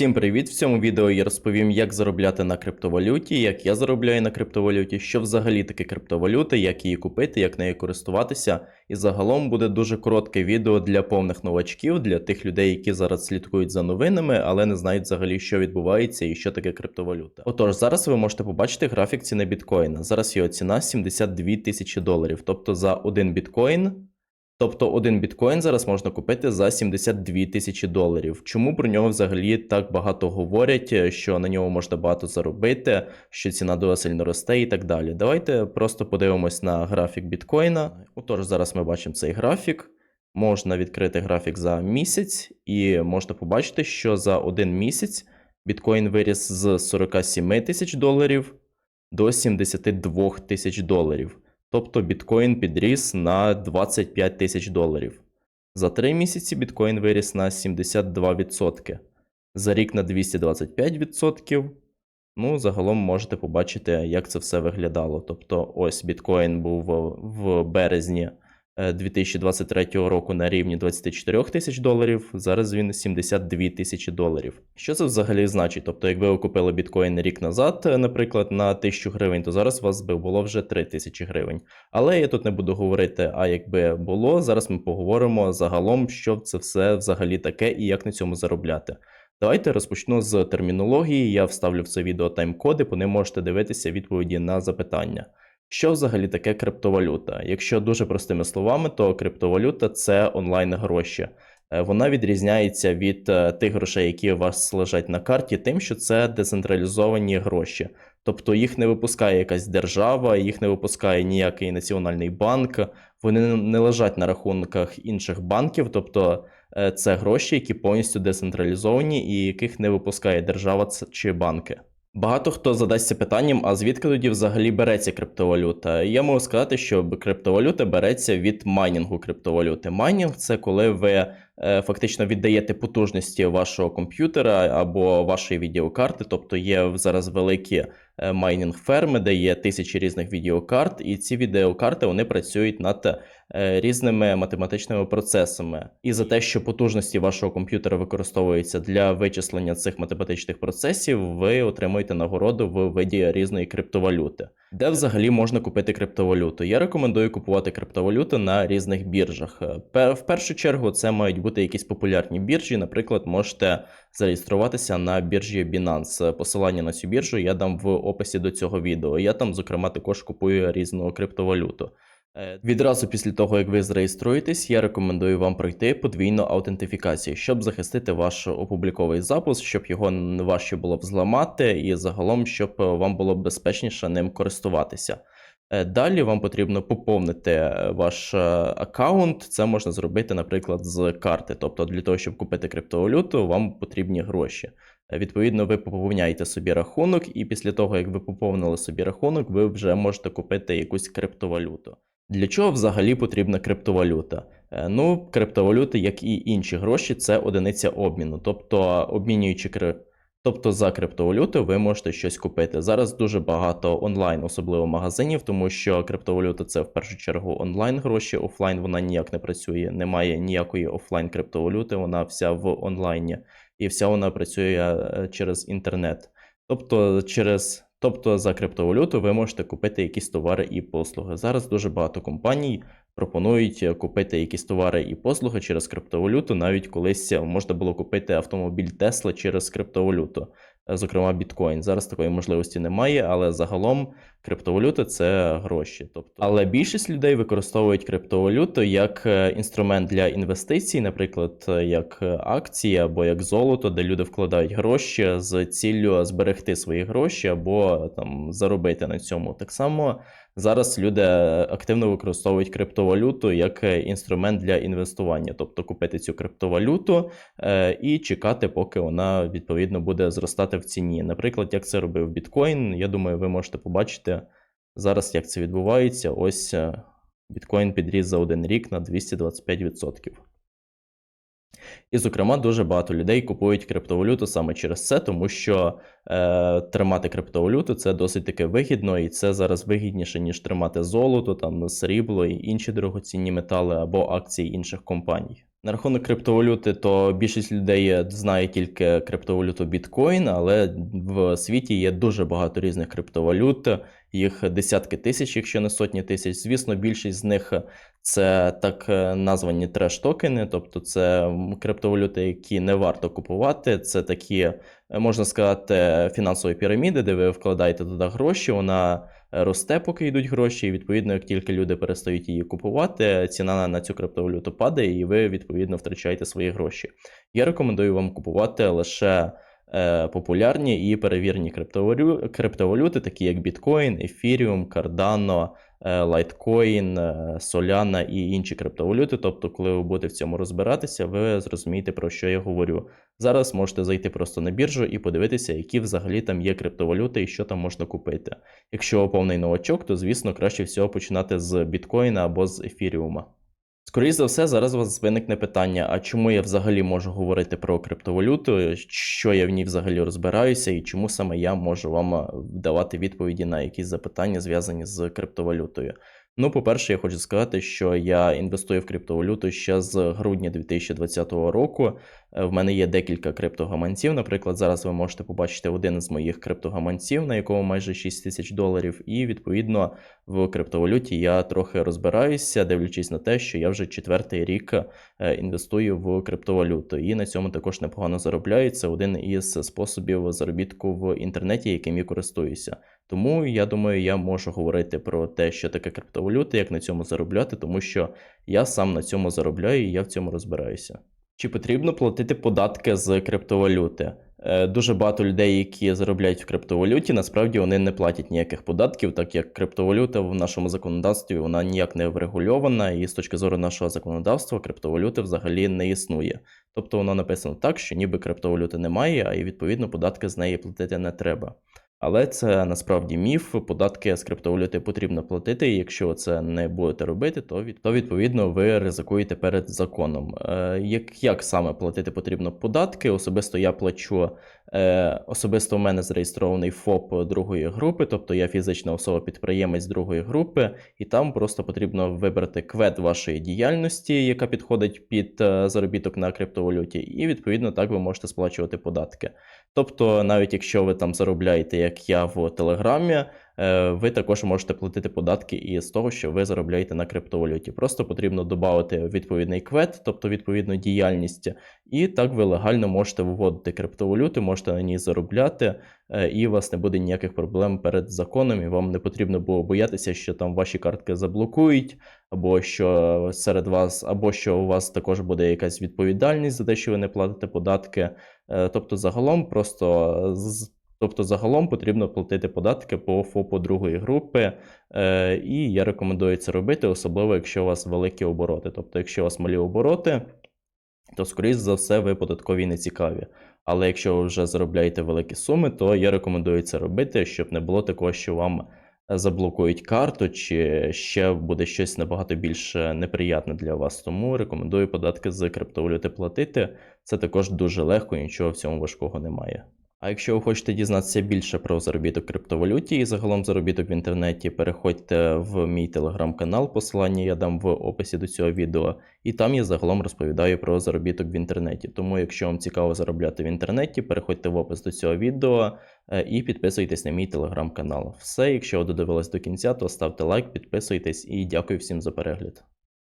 Всім привіт! В цьому відео я розповім, як заробляти на криптовалюті, як я заробляю на криптовалюті, що взагалі таке криптовалюта, як її купити, як нею користуватися. І загалом буде дуже коротке відео для повних новачків, для тих людей, які зараз слідкують за новинами, але не знають взагалі, що відбувається і що таке криптовалюта. Отож, зараз ви можете побачити графік ціни біткоїна. Зараз його ціна 72 тисячі доларів, тобто за один біткоін. Тобто один біткоін зараз можна купити за 72 тисячі доларів. Чому про нього взагалі так багато говорять, що на нього можна багато заробити, що ціна дуже сильно росте і так далі. Давайте просто подивимось на графік біткоїна. Отож, зараз ми бачимо цей графік. Можна відкрити графік за місяць, і можна побачити, що за один місяць біткоін виріс з 47 тисяч доларів до 72 тисяч доларів. Тобто біткоін підріс на 25 тисяч доларів. За 3 місяці біткоін виріс на 72%, за рік на 225%. Ну, загалом можете побачити, як це все виглядало. Тобто, ось біткоін був в березні 2023 року на рівні 24 тисяч доларів, зараз він 72 тисячі доларів. Що це взагалі значить? Тобто, якби ви купили біткоін рік назад, е, наприклад, на 1000 гривень, то зараз у вас би було вже 3 тисячі гривень. Але я тут не буду говорити, а якби було, зараз ми поговоримо загалом, що це все взагалі таке і як на цьому заробляти. Давайте розпочну з термінології. Я вставлю в це відео тайм-коди, по ним можете дивитися відповіді на запитання. Що взагалі таке криптовалюта? Якщо дуже простими словами, то криптовалюта це онлайн гроші. Е, Вона відрізняється від е, тих грошей, які у вас лежать на карті, тим, що це децентралізовані гроші. Тобто їх не випускає якась держава, їх не випускає ніякий національний банк, вони не- лежать на рахунках інших банків, тобто е, це гроші, які повністю децентралізовані і яких не випускає держава чи банки. Багато хто задасться питанням, а звідки тоді взагалі береться криптовалюта? Я можу сказати, що криптовалюта береться від майнінгу криптовалюти. Майнінг це коли ви е, фактично віддаєте потужності вашого комп'ютера або вашої відеокарти, тобто є зараз великі е, майнінг ферми, де є тисячі різних відеокарт, і ці відеокарти вони працюють над різними математичними процесами. І за те, що потужності вашого комп'ютера використовуються для вичислення цих математичних процесів, ви отримуєте нагороду в виді різної криптовалюти. Де взагалі можна купити криптовалюту? Я рекомендую купувати криптовалюту на різних біржах. Е, В першу чергу це мають бути якісь популярні біржі. Наприклад, можете зареєструватися на біржі Binance. Посилання на цю біржу я дам в описі до цього відео. Я там, зокрема, також купую різну криптовалюту. Е, Відразу після того, як ви зареєструєтесь, я рекомендую вам пройти подвійну аутентифікацію, щоб захистити ваш опубліковий запис, щоб його не важче було взламати, і загалом, щоб е, вам було безпечніше ним користуватися. Е, Далі вам потрібно поповнити ваш аккаунт. Це можна зробити, наприклад, з карти. Тобто, для того, щоб купити криптовалюту, вам потрібні гроші. Відповідно, ви поповняєте собі рахунок, і після того, як ви поповнили собі рахунок, ви вже можете купити якусь криптовалюту. Для чого взагалі потрібна криптовалюта? Е, Ну, криптовалюти, як і інші гроші, це одиниця обміну. Тобто, обмінюючи кри... Тобто за криптовалюту ви можете щось купити. Зараз дуже багато онлайн, особливо магазинів, тому що криптовалюта це в першу чергу онлайн гроші, офлайн вона ніяк не працює, немає ніякої офлайн криптовалюти, вона вся в онлайні, і вся вона працює е, через інтернет. Тобто, через, тобто за криптовалюту ви можете купити якісь товари і послуги. Зараз дуже багато компаній пропонують купити якісь товари і послуги через криптовалюту. Навіть колись можна було купити автомобіль Тесла через криптовалюту, зокрема біткоін. Зараз такої можливості немає, але загалом криптовалюта це гроші. Тобто, але більшість людей використовують криптовалюту як е, інструмент для інвестицій, наприклад, е, як е, акції або як золото, де люди вкладають гроші з ціллю зберегти свої гроші або там заробити на цьому. Так само зараз люди активно використовують криптовалюту як е, інструмент для інвестування, тобто купити цю криптовалюту е, і чекати, поки вона відповідно буде зростати в ціні. Наприклад, як це робив біткоін, я думаю, ви можете побачити зараз, як це відбувається. Ось е, біткоін підріс за один рік на 225%. І, зокрема, дуже багато людей купують криптовалюту саме через це, тому що е, тримати криптовалюту це досить таки вигідно, і це зараз вигідніше, ніж тримати золото, там, срібло і інші дорогоцінні метали або акції інших компаній. На рахунок криптовалюти, то більшість людей знає тільки криптовалюту біткоін, але в світі є дуже багато різних криптовалют, їх десятки тисяч, якщо не сотні тисяч. Звісно, більшість з них це так е, названі треш-токени, тобто це криптовалюти, які не варто купувати. Це такі, можна сказати, фінансові піраміди, де ви вкладаєте туди гроші, вона е, росте, поки йдуть гроші, і відповідно, як тільки люди перестають її купувати, ціна на цю криптовалюту падає, і ви відповідно втрачаєте свої гроші. Я рекомендую вам купувати лише е, популярні і перевірені криптовалю- криптовалюти, такі як біткоін, ефіріум, Cardano, е, Litecoin, е, і інші криптовалюти. Тобто, коли ви будете в цьому розбиратися, ви зрозумієте, про що я говорю. Зараз можете зайти просто на біржу і подивитися, які взагалі там є криптовалюти і що там можна купити. Якщо повний новачок, то звісно краще всього починати з біткоїна або з ефіріума. Скоріше за все, зараз у вас виникне питання: а чому я взагалі можу говорити про криптовалюту, що я в ній взагалі розбираюся, і чому саме я можу вам е, давати відповіді на якісь запитання, зв'язані з криптовалютою? Ну, по-перше, я хочу сказати, що я інвестую в криптовалюту ще з грудня 2020 року. Е, В мене є декілька криптогаманців. Наприклад, зараз ви можете побачити один з моїх криптогаманців, на якому майже 6 тисяч доларів. І відповідно в криптовалюті я трохи розбираюся, дивлячись на те, що я вже четвертий рік е, інвестую в криптовалюту. І на цьому також непогано заробляю. Це один із способів заробітку в інтернеті, яким я користуюся. Тому я думаю, я можу говорити про те, що таке криптовалюта, як на цьому заробляти, тому що я сам на цьому заробляю і я в цьому розбираюся. Чи потрібно платити податки з криптовалюти? Е, Дуже багато людей, які заробляють в криптовалюті, насправді вони не платять ніяких податків, так як криптовалюта в нашому законодавстві вона ніяк не врегульована, і з точки зору нашого законодавства криптовалюти взагалі не існує. Тобто воно написано так, що ніби криптовалюти немає, а і відповідно податки з неї платити не треба. Але це насправді міф. Податки з криптовалюти потрібно платити. І якщо це не будете робити, то то відповідно ви ризикуєте перед законом. Е, як, як саме платити потрібно податки? Особисто я плачу. Е, особисто у мене зареєстрований ФОП другої групи, тобто я фізична особа-підприємець другої групи, і там просто потрібно вибрати квет вашої діяльності, яка підходить під е, заробіток на криптовалюті, і відповідно так ви можете сплачувати податки. Тобто, навіть якщо ви там заробляєте, як я в Телеграмі, е, ви також можете платити податки і з того, що ви заробляєте на криптовалюті. Просто потрібно додати відповідний квет, тобто відповідну діяльність, і так ви легально можете виводити криптовалюти, можете на ній заробляти, і у вас не буде ніяких проблем перед законом, і вам не потрібно було боятися, що там ваші картки заблокують, або що серед вас, або що у вас також буде якась відповідальність за те, що ви не платите податки. Е, Тобто, загалом просто. Тобто загалом потрібно платити податки по ФОПу другої групи, е, і я рекомендую це робити, особливо якщо у вас великі обороти. Тобто, якщо у вас малі обороти, то скоріш за все ви податкові не цікаві. Але якщо ви вже заробляєте великі суми, то я рекомендую це робити, щоб не було такого, що вам заблокують карту, чи ще буде щось набагато більш неприятне для вас. Тому рекомендую податки з криптовалюти платити. Це також дуже легко, і нічого в цьому важкого немає. А якщо ви хочете дізнатися більше про заробіток криптовалюті і загалом заробіток в інтернеті, переходьте в мій телеграм-канал, посилання я дам в описі до цього відео, і там я загалом розповідаю про заробіток в інтернеті. Тому, якщо вам цікаво заробляти в інтернеті, переходьте в опис до цього відео е, і підписуйтесь на мій телеграм-канал. Все, якщо ви додивились до кінця, то ставте лайк, підписуйтесь і дякую всім за перегляд.